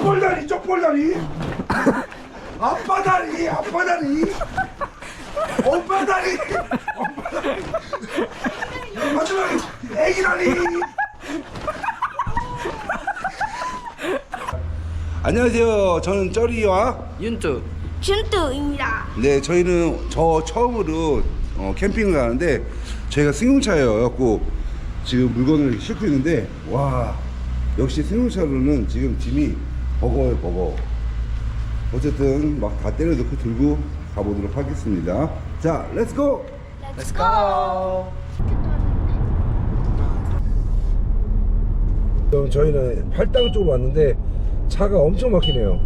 쪽볼다리 쪽볼다리. 아빠 다리 아빠 다리. 오빠 다리. 오빠 다리. 마지막에 애기 다리. 안녕하세요. 저는 쩌리와 윤뚜 준뚜입니다. 네 저희는 저 처음으로 어, 캠핑을 가는데 저희가 승용차여갖고 지금 물건을 싣고 있는데 와 역시 승용차로는 지금 짐이 버거워요 버거워 어쨌든 막 다 때려넣고 들고 가보도록 하겠습니다 자 렛츠고 Let's go 그럼 저희는 팔당 쪽으로 왔는데 차가 엄청 막히네요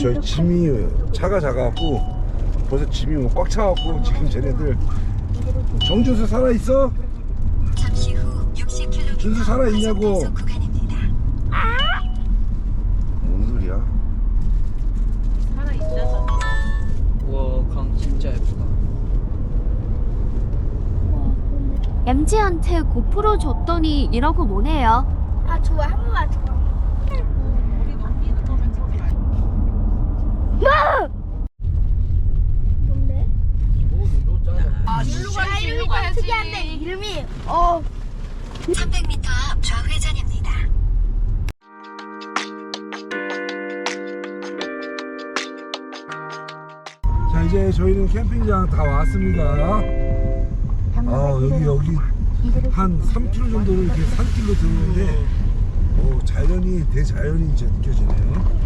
저희 짐이 차가 작아갖고 벌써 짐이 뭐꽉 차갖고 지금 쟤네들 정준수 살아있어? 잠시 후 60km 준수 살아있냐고. 과속 구간입니다. MZ한테 고프로 줬더니 이러고 뭐네요. 아 좋아 한 번만 더. 뭔데? 아아 이름이 좀 특이한데 이름이 어 300m 앞 좌회전입니다. 자 이제 저희는 캠핑장 다 왔습니다 아 여기 여기 한 3km 정도를 이렇게 산길로 들어오는데 오, 자연이 대자연이 이제 느껴지네요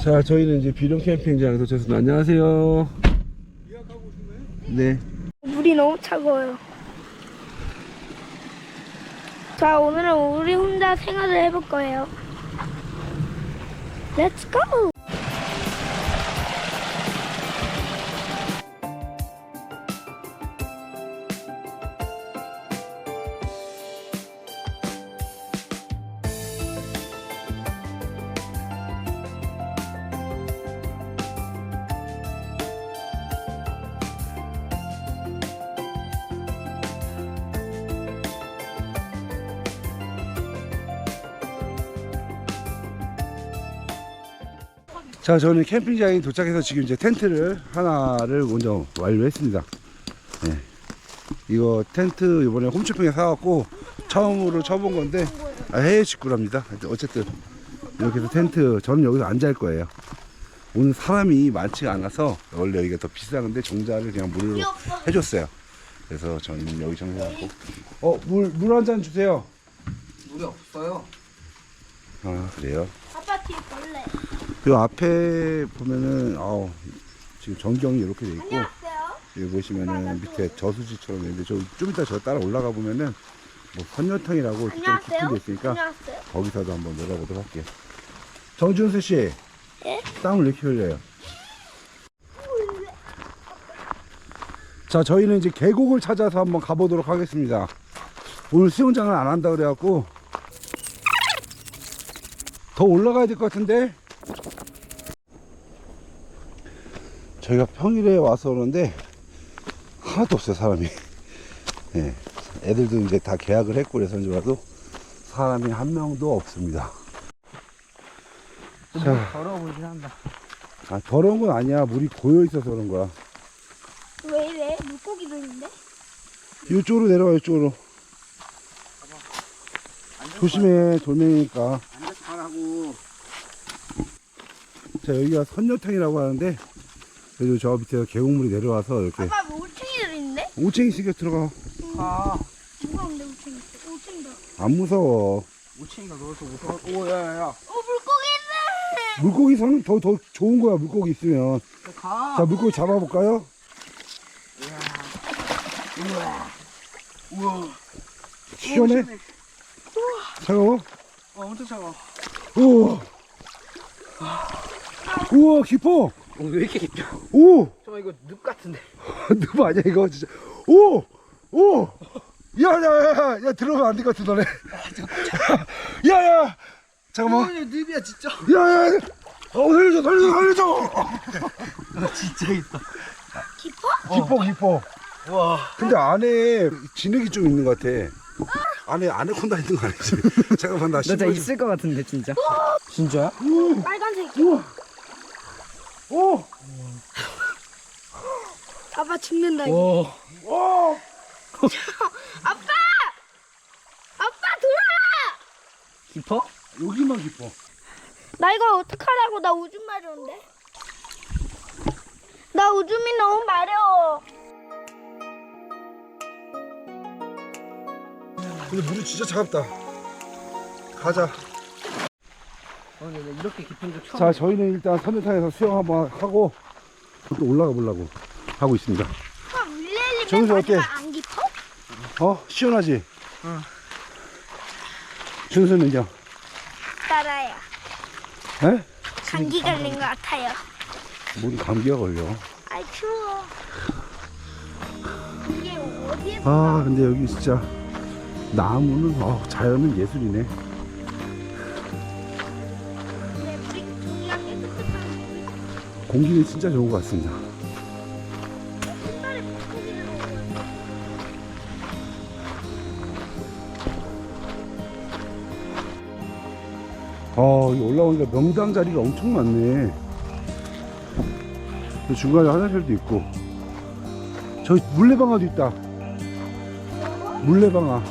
자 저희는 이제 비룡 캠핑장에 도착했습니다 안녕하세요 네 물이 너무 차가워요. 자 오늘은 우리 혼자 생활을 해볼 거예요. Let's. 자 저는 캠핑장에 도착해서 지금 이제 텐트를 하나를 먼저 완료했습니다. 네. 이거 텐트 이번에 홈쇼핑에 사갖고 처음으로 쳐본 건데 아, 해외 직구랍니다. 어쨌든 이렇게 해서 텐트 저는 여기서 안잘 거예요. 오늘 사람이 많지가 않아서 원래 여기가 더 비싼데 종자를 그냥 무료로 해줬어요. 그래서 저는 여기 정리하고. 어물 물 한 잔 주세요. 물이 없어요. 아 그래요? 아빠 뒤에 볼래. 그 앞에 보면은 아우 지금 전경이 이렇게 돼 있고. 여기 보시면은 밑에 저수지처럼 있는데 저 좀 이따 저 따라 올라가 보면은 뭐 선녀탕이라고 좀 깊은. 데 있으니까 안녕하세요. 거기서도 한번 놀아보도록 할게요. 정준수 씨, 예? 땀을 왜 이렇게 흘려요? 자, 저희는 이제 계곡을 찾아서 한번 가보도록 하겠습니다. 오늘 수영장을 안 한다 그래갖고 더 올라가야 될 것 같은데 저희가 평일에 와서 오는데 하나도 없어요 사람이. 예, 애들도 이제 다 계약을 했고 그래서 이제 와도 사람이 한 명도 없습니다. 자. 더러워 보이긴 한다. 아, 더러운 건 아니야. 물이 고여 있어서 그런 거야. 왜 이래? 물고기도 있는데? 이쪽으로 내려와 이쪽으로. 조심해 돌멩이니까 안전하고 자 여기가 선녀탕이라고 하는데 그리고 저 밑에서 계곡물이 내려와서 이렇게 아빠 뭐 울챙이들 있는데? 오챙이 시켜 들어가 아 무서운데 울챙이. 울챙이다. 안 무서워 우체인가 넣어서 무서워 오 야 야 야 어 물고기 있네. 물고기 선은 더, 더 좋은 거야 물고기 있으면 가자 물고기 잡아볼까요? 우와 시원해? 차가워? 어 엄청 차가워 우와 우와 깊어. 어, 왜 이렇게 깊죠? 오. 저 이거 늪 같은데. 누구 아니야 이거 진짜. 오! 오! 야야야야 야, 들어가면 안 될 것 같아 너네. 야야! 잠깐만. 어, 늪이야 진짜. 야야 어 살려줘 살려줘 살려줘! 진짜 있다. 깊어? 깊어 깊어. 우와. 근데 안에 진흙이 좀 있는 것 같아. 안에 아네콘다 있는 거 아니지? 잠깐만 나 나 진짜 신발 좀- 있을 것 같은데 진짜. 진짜야? 빨간색. 오! 아빠 죽는다. 이거. 오. 오! 아빠! 아빠 돌아! 깊어? 여기만 깊어. 나 이거 어떡하라고 나 오줌 마려운데? 나 오줌이 너무 마려워. 근데 물이 진짜 차갑다. 가자. 어, 근데 나 이렇게 깊은 줄 처음. 자, 저희는 일단 선녀탕에서 수영 한번 하고 또 올라가 보려고 하고 있습니다. 윌레리면 정수 어때? 안 깊어? 어? 시원하지? 응. 준수는요? 따라요. 에? 감기 걸린 것 같아요. 뭔 감기가 걸려. 아이 추워. 이게 어디에 아, 근데 여기 진짜 나무는 어, 자연은 예술이네. 공기는 진짜 좋은 것 같습니다. 아, 여기 올라오니까 명당 자리가 엄청 많네. 저 중간에 화장실도 있고. 저기 물레방아도 있다. 물레방아.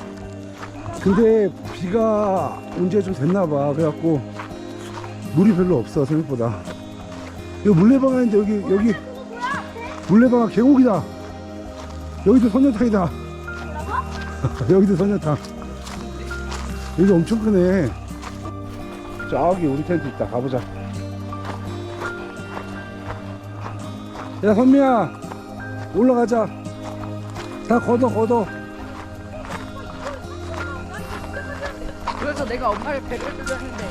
근데 비가 온 지가 좀 됐나봐. 그래갖고 물이 별로 없어, 생각보다. 여기 물레방아인데 여기, 여기 물레방아 계곡이다. 여기도 선녀탕이다. 여기도 선녀탕. 여기 엄청 크네. 저기 우리 텐트 있다 가보자 야 선미야 올라가자 다 걷어 걷어 그래서 내가 엄마를 배려를 했는데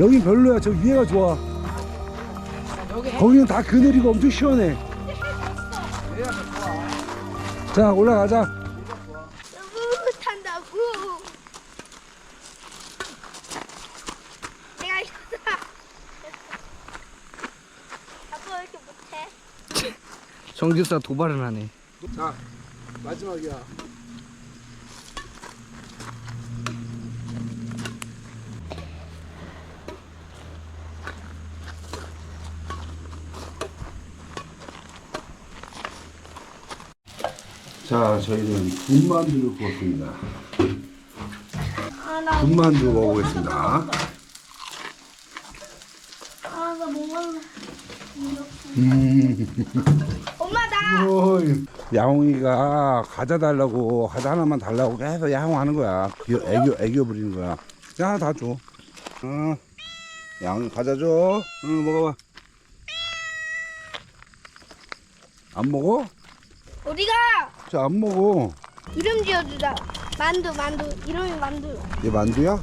여긴 별로야 저 위에가 좋아 여기 거기는 다 그늘이고 엄청 시원해 자 올라가자 탄다고. 내가 이거다. 아빠 왜 이렇게 못해? 정규사 도발을 하네. 자 마지막이야 자 저희는 군만두를 구웠습니다. 아, 나, 군만두 먹어보겠습니다. 아, 나 먹을래. 엄마, 나! 어이, 야옹이가 과자 달라고 과자 하나만 달라고 계속 야옹하는 거야. 귀여- 애교 애교 부리는 거야. 야 하나 다줘. 어, 야옹이 과자 줘. 응, 먹어봐. 안 먹어? 어디가? 저안 먹어 이름 지어주자. 만두, 만두. 이름이 만두. 얘 만두야?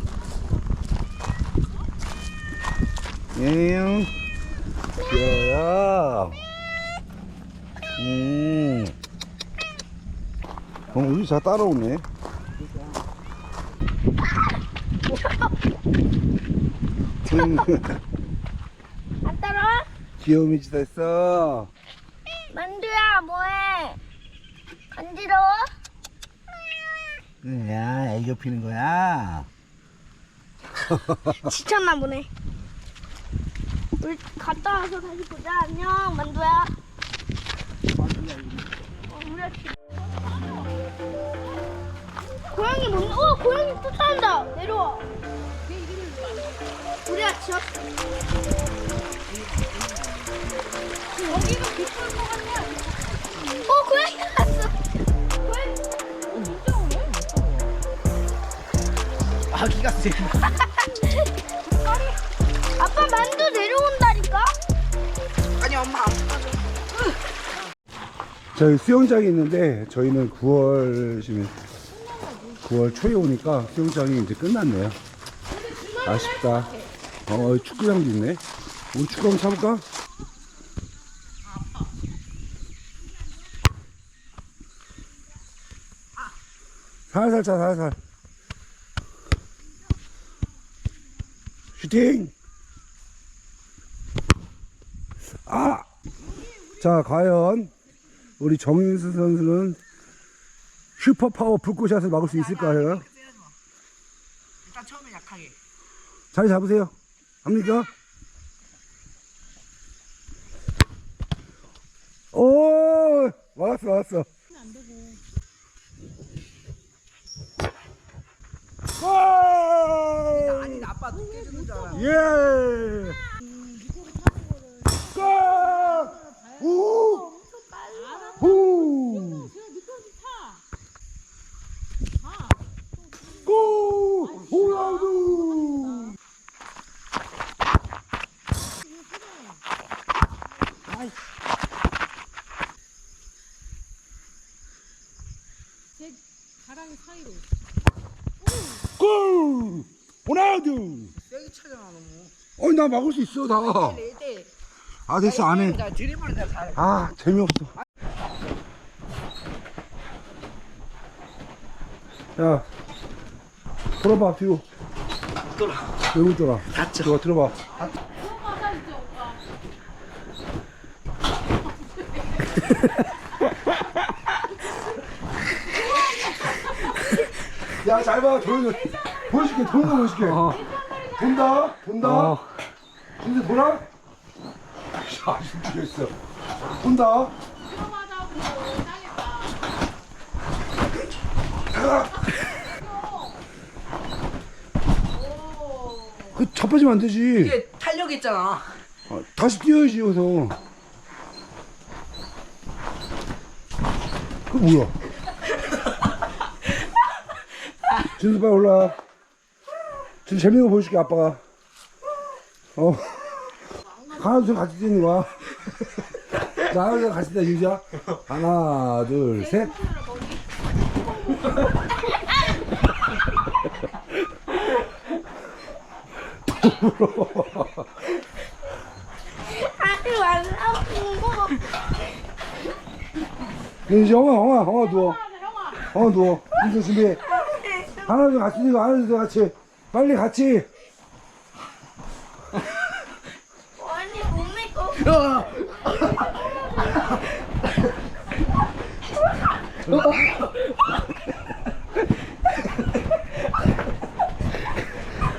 응 귀여워 음 어, 우리 잘 따라오네 음, 안 따라와? 귀여움이 짓 했어 만두야, 뭐해? 간지러워? 야 애교 피는 거야 지쳤나 보네. 우리 갔다 와서 다시 보자. 안녕, 만두야. 어, 우리가 지- 고양이 못, 어, 고양이 쫓아온다. 내려와. 우리가 지었어. 여기가 깊을 것 같냐? 아기가 세. 아니, 아빠 만두 내려온다니까? 아니 엄마 안 저희 수영장이 있는데 저희는 9월 지금 9월 초에 오니까 수영장이 이제 끝났네요. 아쉽다. 어 축구장도 있네. 우리 축구 한번 차볼까? 살살 차 살살. 슈팅. 아. 자 과연 우리 정인수 선수는 슈퍼 파워 불꽃샷을 막을 수 있을까요? 일단 처음에 약하게. 자리 잡으세요. 합니까? 오, 왔어, 왔어. 골! 아니 아빠 늦게 예! 골! 우! 우! 골! 호라우드! 골! 호라우드! 세게 차잖아 너무. 어이, 나 막을 수 있어, 다. 때 아, 됐어, 안 해. 다 잘해. 아, 재미없어. 야, 돌아봐, 뒤로. 돌아. 왜못 돌아? 다쳐. 들어봐, 들어봐. 야, 잘 봐, 조용히. 보여줄게, 도는 거 보여줄게. 돈다, 돈다. 어. 근데 돌아? 야, 힘들겠어. 돈다. 그 자빠지면 안 되지. 이게 탄력 있잖아. 아, 다시 뛰어야지 여기서. 그 뭐야? 진수 빨리 올라. 지금 재밌는 거 보여줄게 아빠가. 어. 하나 둘 같이 뛰는 거야. 자 하나 둘 같이 뛰자 진짜. 하나 둘 셋. 하지 말라고. 이제 형아 형아 형아 누워. 형아 누워. 진수 준비. 하나 둘 같이 거 하나 둘 같이. 빨리 같이. 아니 못 믿고.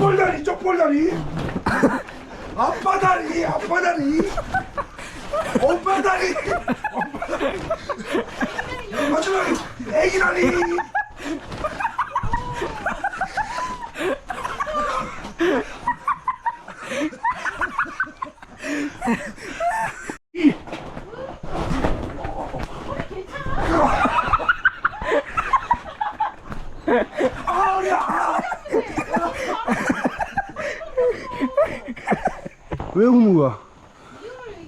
으아다리 쪽벌다리 아빠 다리 아빠 다리 오빠 다리 마지막에 애기 다리 왜 우는 거야?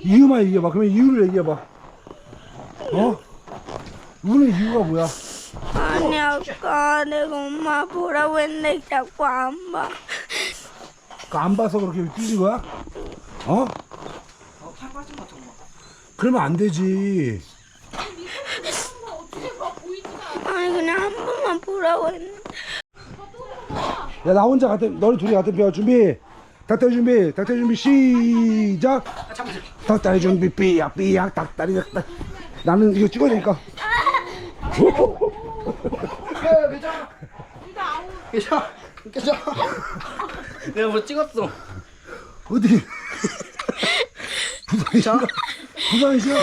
이유만 얘기해봐. 그러면 이유를 얘기해봐. 어? 우는 이유가 뭐야? 아니 아까 내가 엄마 보라고 했는데 자꾸 안 봐. 그안 봐서 그렇게 뛰는 거야? 어? 팔 빠진 것 같아 엄마. 그러면 안 되지. 아니 그냥 한 했는데. 야, 나 혼자 같은, 너희 둘이 같은 표 준비. 닭다리 준비, 닭다리 준비, 시작. 닭다리 준비, 삐약, 삐약, 닭다리, 닭다리. 나는 이거 찍어야 되니까. 야 괜찮아. 괜찮아. 괜찮아. 내가 뭐 찍었어. 어디? 부산이신가? 부산이시야?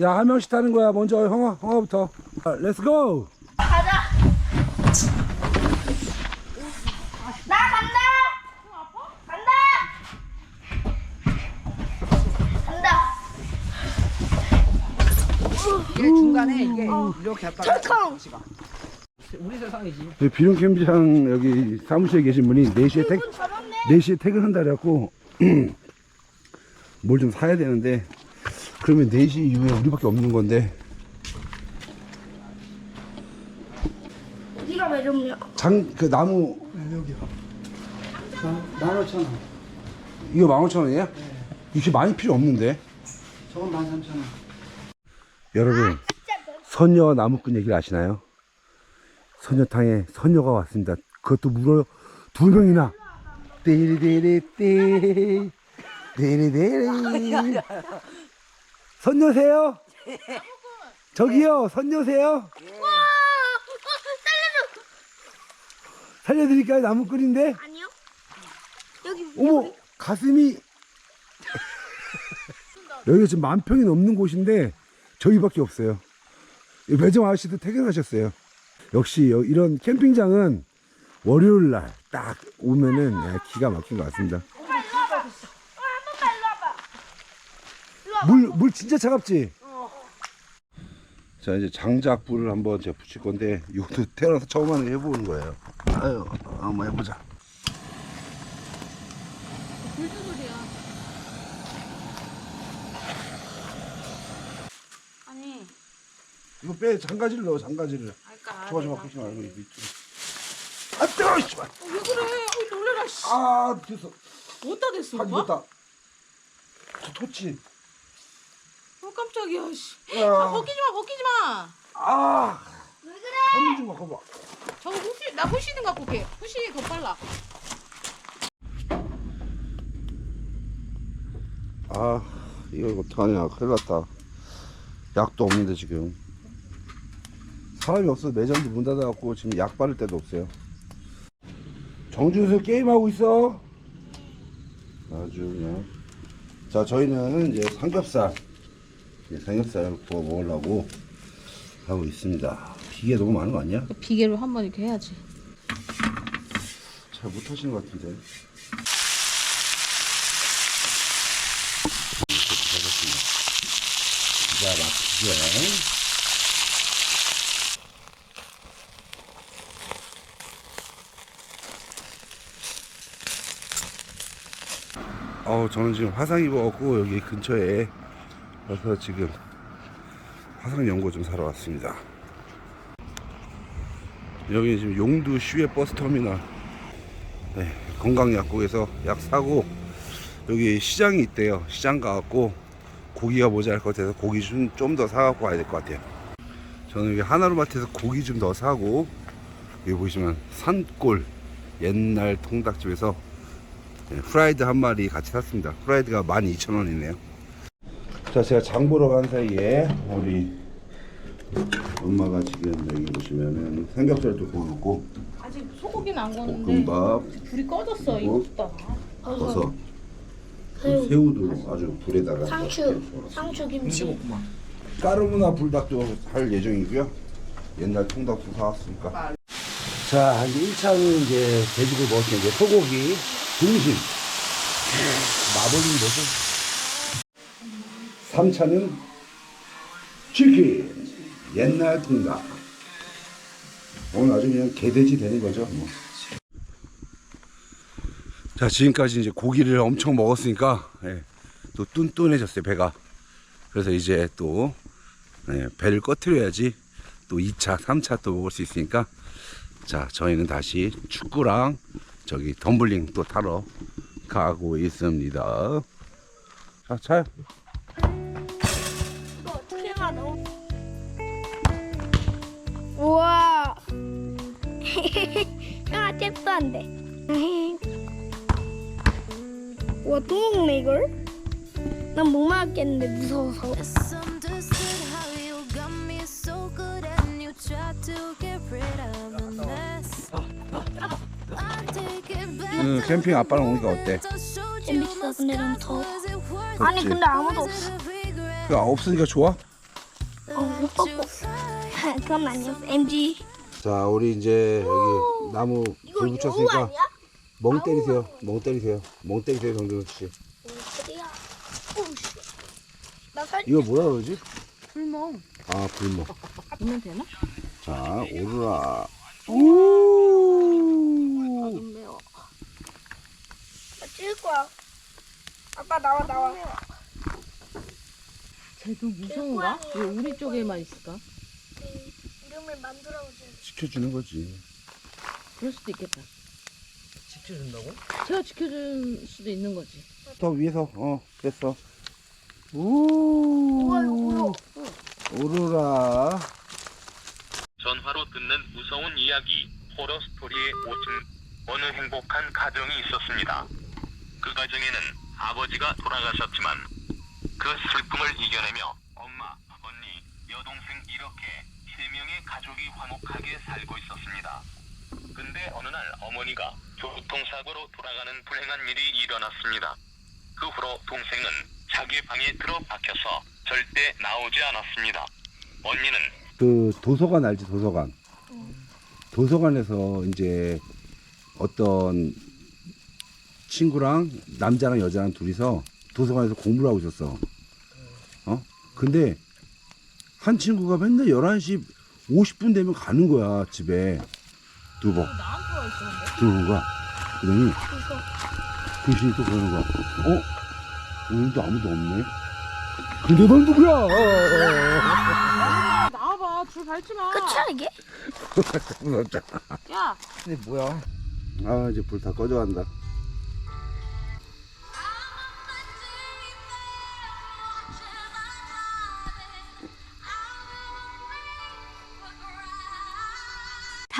야, 한 명씩 타는 거야. 먼저 형아, 형아부터. 자, 렛츠 고! 가자. 나 간다. 간다. 간다. 이게 중간에 이게 이렇게 했다가 청 우리 세상이지. 네, 비룡 캠프장 여기 사무실에 계신 분이 4시에 퇴, 분 잡았네. 4시에 퇴근한다 그래갖고 뭘 좀 사야 되는데 그러면 4시 이후에 우리밖에 없는 건데 어디가 매점이야? 장 그 나무 여기요. 만 오천 원. 이거 15,000원이에요? 이게 많이 필요 없는데 저건 만 삼천 원. 여러분 선녀 나무꾼 얘기를 아시나요? 선녀탕에 선녀가 왔습니다 그것도 무려 두 명이나 띠리리리띠 띠리리리 선녀세요? 저기요, 선녀세요? 살려드릴까요? 나무꾼인데? 아니요. 여기 어머 가슴이 여기가 지금 만 평이 넘는 곳인데 저희밖에 없어요 이 매점 아저씨도 퇴근하셨어요 역시 여- 이런 캠핑장은 월요일 날 딱 오면은 야, 기가 막힌 것 같습니다 오빠 일로 와봐. 어, 한 번만 일로 와봐. 물, 물 진짜 차갑지? 자 이제 장작불을 한번 제가 붙일 건데 이것도 태어나서 처음 하는 거 해보는 거예요. 아유 한번 해보자. 아니, 이거 빼 장가지를 넣어 장가지를. 아까 좋아 좋아 그러지 말고 이거 이쪽 아 뜨거워 씨발. 왜 그래? 어이 놀래라 씨. 아 됐어. 어디다 댔어 다 오빠? 익었다 저 토치 어 깜짝이야 씨. 아, 야. 벗기지 마 벗기지 마. 아 한번 좀 바꿔봐 저거 후시 나 후시는 갖고 올게. 후시 더 빨라. 아 이거 어떡하냐 큰일 났다 약도 없는데 지금 사람이 없어 매장도 문 닫아갖고 지금 약 바를 데도 없어요 정준수 게임하고 있어 아주 그냥 자 저희는 이제 삼겹살 삼겹살 구워 먹으려고 하고 있습니다 기계 너무 많은 거 아니야? 비계로 한 번 이렇게 해야지. 잘 못하시는 것 같은데 기가 막히죠 어 저는 지금 화상 입어갖고 여기 근처에 와서 지금 화상 연고 좀 사러 왔습니다 여기 지금 용두 시외 버스 터미널 네, 건강약국에서 약 사고 여기 시장이 있대요. 시장 가갖고 고기가 모자랄 것 같아서 고기 좀 좀 더 사갖고 와야 될 것 같아요. 저는 여기 하나로마트에서 고기 좀 더 사고 여기 보시면 산골 옛날 통닭집에서 네, 프라이드 한 마리 같이 샀습니다. 프라이드가 12,000원이네요. 자, 제가 장 보러 간 사이에 우리 엄마가 지금 여기 보시면은 삼겹살도 구우고 아직 소고기는 안 구웠는데 볶음밥 불이 꺼졌어 그리고 이쁘다. 버섯 새우도 아주 불에다가 상추, 상추 김치. 까르보나 불닭도 할 예정이고요. 옛날 통닭도 사왔으니까. 자 이제 1차는 이제 돼지고기 먹을 게 이제 소고기 등심. 마블링 버섯 3차는 치킨 옛날 통닭 오늘 아주 그냥 개돼지 되는 거죠 뭐. 자 지금까지 이제 고기를 엄청 먹었으니까 예, 또 뚠뚠해졌어요 배가. 그래서 이제 또 예, 배를 꺼트려야지 또 2차 3차 또 먹을 수 있으니까. 자 저희는 다시 축구랑 저기 덤블링 또 타러 가고 있습니다. 자 차요 잽도 안 돼. 우와, 또 먹네, 이걸? 난못 먹겠는데, 무서워서. Misunderstood how you got me so good and you tried to get rid of the mess. I take it back. 응, 캠핑 아빠랑 오니까 어때? 재밌어, 근데 너무 더워. 아니, 근데 아무도 없어. 그 없으니까 좋아 어, 못 벗고. 그건 아니야. MG. 자 우리 이제 여기 나무 불 붙였으니까? 멍 때리세요 멍 때리세요 멍 때리세요 정준호 씨 그래야. 오우, 씨. 나 살, 이거 뭐라 그러지? 불멍 아 불멍 보면 되나? 자 오르라 좀 매워. 나 찍을 거야. 아빠, 나와, 나와. 쟤도 무서운가? 왜 우리 쪽에만 있을까? 이름을 만들어보세요. 시켜주는 거지 그럴 수도 있겠다. 지켜준다고? 제가 지켜줄 수도 있는 거지. 더 위에서 어 됐어 우 우와, 이거 오로라 전화로 듣는 무서운 이야기, 호러 스토리의 오층, 어느 행복한 가정이 있었습니다. 그 가정에는 아버지가 돌아가셨지만 그 슬픔을 이겨내며 엄마, 언니, 여동생 이렇게 세 명의 가족이 화목하게 살고 있었습니다. 근데 어느 날 어머니가 교통사고로 돌아가는 불행한 일이 일어났습니다. 그 후로 동생은 자기 방에 들어박혀서 절대 나오지 않았습니다. 언니는 그 도서관 알지 도서관 도서관에서 이제 어떤 친구랑 남자랑 여자랑 둘이서 도서관에서 공부를 하고 있었어 어 근데 한 친구가 맨날 11시 50분 되면 가는 거야 집에 두번 들어오는 거야 그러더니 귀신이 또 그러는 거야 어 오늘도 아무도 없네 근데 넌 누구야 나와봐. 줄 밟지 마. 끝이야 이게? 무섭잖아 야, 근데 뭐야? 아 이제 불 다 꺼져간다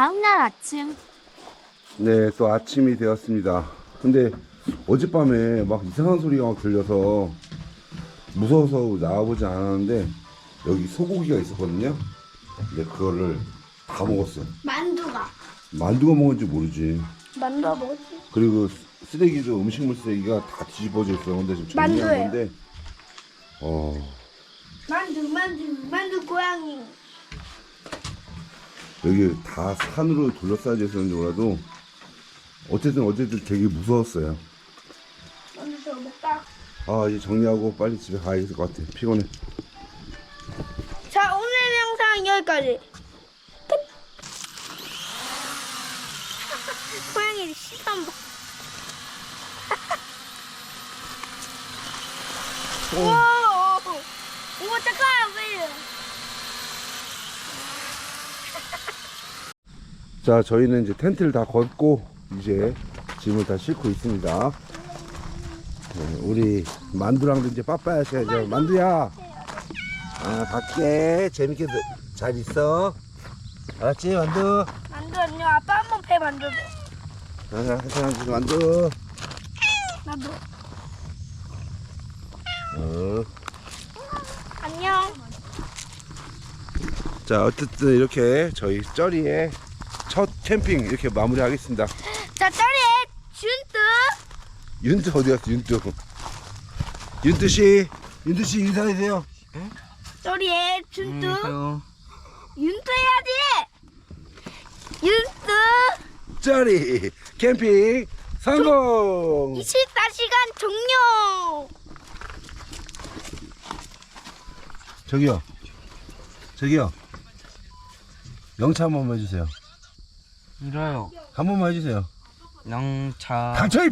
다음날 아침. 네 또 아침이 되었습니다. 근데 어젯밤에 막 이상한 소리가 막 들려서 무서워서 나와보지 않았는데 여기 소고기가 있었거든요. 근데 그거를 다 먹었어 만두가. 만두가 먹은지 모르지. 만두가 뭐지? 그리고 쓰레기도 음식물 쓰레기가 다 뒤집어져 있어 근데 지금 정리한 만두예요. 건데. 어. 만두 만두 만두 고양이. 여기 다 산으로 둘러싸여 있었는지 몰라도 어쨌든 어쨌든 되게 무서웠어요. 먹다. 아 이제 정리하고 빨리 집에 가야 될 것 같아. 피곤해. 자 오늘 영상 여기까지. 끝. 고양이 시선 봐. 우와, 우와 잠깐 왜? 자 저희는 이제 텐트를 다 걷고 이제 짐을 다 싣고 있습니다. 네, 우리 만두랑도 이제 빠빠야셔야죠. 만두야. 아 갈게. 재밌게 잘 있어. 알았지 만두. 만두 안녕. 아빠 한 번 배 만져줘. 자, 자, 만두. 나도. 어. 안녕. 자 어쨌든 이렇게 저희 쩌리의 첫 캠핑 이렇게 마무리하겠습니다. 자 짜리의 준트. 윤트 어디 갔어 윤트? 윤트 씨, 윤트 씨 인사해주세요. 준트. 요 윤트 해야지. 윤트. 쩌리 캠핑 성공. 24시간 종료. 저기요, 저기요. 영차 한 번만 해주세요. 이래요. 한 번만 해주세요. 영차. 닥쳐 이